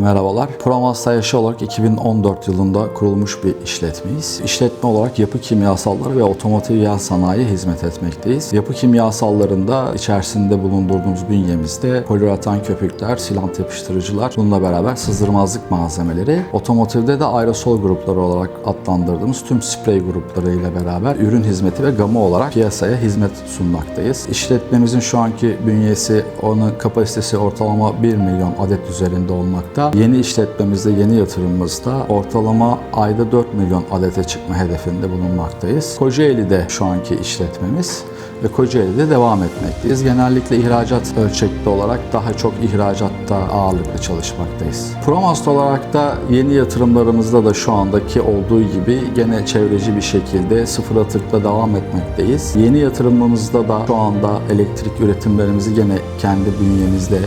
Merhabalar. Promasta Yaşa olarak 2014 yılında kurulmuş bir işletmeyiz. İşletme olarak yapı kimyasalları ve otomotiv yağ sanayi hizmet etmekteyiz. Yapı kimyasallarında içerisinde bulundurduğumuz bünyemizde poliüretan köpükler, silant yapıştırıcılar, bununla beraber sızdırmazlık malzemeleri. Otomotivde de aerosol grupları olarak adlandırdığımız tüm sprey grupları ile beraber ürün hizmeti ve gamı olarak piyasaya hizmet sunmaktayız. İşletmemizin şu anki bünyesi, onun kapasitesi ortalama 1 milyon adet üzerinde olmakta. Yeni işletmemizde, yeni yatırımımızda ortalama ayda 4 milyon adete çıkma hedefinde bulunmaktayız. Kocaeli'de şu anki işletmemiz ve Kocaeli'de devam etmekteyiz. Genellikle ihracat ölçekli olarak daha çok ihracatta ağırlıklı çalışmaktayız. Promast olarak da yeni yatırımlarımızda da şu andaki olduğu gibi gene çevreci bir şekilde sıfır atıkla devam etmekteyiz. Yeni yatırımımızda da şu anda elektrik üretimlerimizi gene kendi bünyemizde 1.2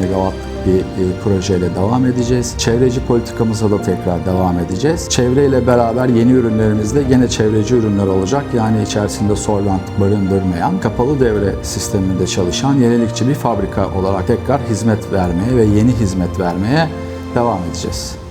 megawatt bir e, projeyle devam edeceğiz. Çevreci politikamıza da tekrar devam edeceğiz. Çevreyle beraber yeni ürünlerimizde gene çevreci ürünler olacak. Yani içerisinde solvent barındırmayan, kapalı devre sisteminde çalışan yenilikçi bir fabrika olarak tekrar hizmet vermeye ve yeni hizmet vermeye devam edeceğiz.